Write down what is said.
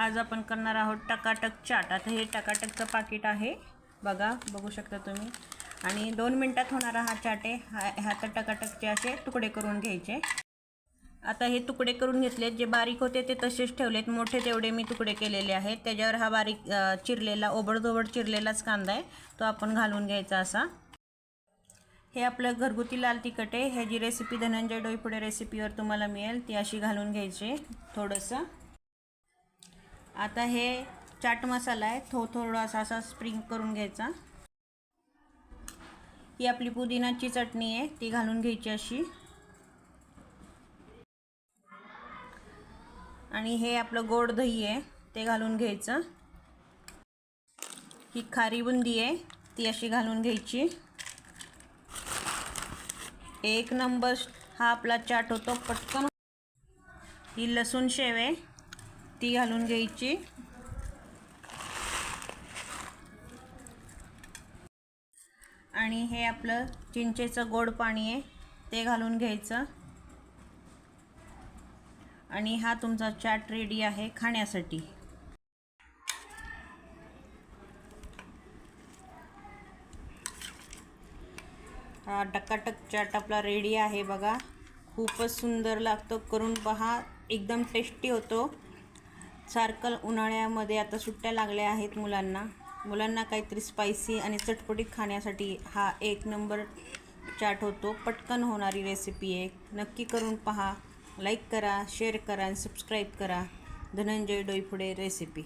आज आपण करणार आहोत टकाटक चाट. आता हे टकाटकचं पाकिट आहे. बघा बघू शकता तुम्ही. आणि दोन मिनटात होणारा हा चाट आहे. हा ह्या तर टकाटकचे असे तुकडे करून घ्यायचे. आता हे तुकडे करून घेतलेत. जे बारीक होते ते तसेच ठेवलेत. मोठे तेवढे मी तुकडे केलेले आहेत. त्याच्यावर हा बारीक चिरलेला ओबडधोबड चिरलेलाच कांदा आहे. तो आपण घालून घ्यायचा असा. हे आपलं घरगुती लाल तिखट आहे. ह्याची रेसिपी धनंजय डोईपुढे रेसिपीवर तुम्हाला मिळेल. ती अशी घालून घ्यायची थोडंसं. आता हे चाट मसाला आहे. थो थोडासा असा स्प्रिंग करून घ्यायचा. ही आपली पुदिनाची चटणी आहे. ती घालून घ्यायची अशी. आणि हे आपलं गोड दही आहे. ते घालून घ्यायचं. ही खारी बुंदी आहे. ती अशी घालून घ्यायची. एक नंबर हा आपला चाट होतो. पटकन. ही लसूण शेव आहे. ती घालून घ्यायची. आणि हे आपलं चिंचेचं गोड पाणी आहे ते घालून घ्यायचं. आणि हा तुमचा चाट रेडी आहे खाण्यासाठी. हा टकाटक चाट आपला रेडी आहे बघा. खूपच सुंदर लागतो. करून पहा एकदम टेस्टी होतो. सारखं उन्हाळ्यामध्ये आता सुट्ट्या लागल्या आहेत मुलांना. मुलांना काहीतरी स्पायसी आणि चटपटीत खाण्यासाठी हा एक नंबर चाट होतो. पटकन होणारी रेसिपी एक. नक्की करून पहा. लाईक करा शेअर करा आणि सबस्क्राईब करा. धनंजय डोईफुडे रेसिपी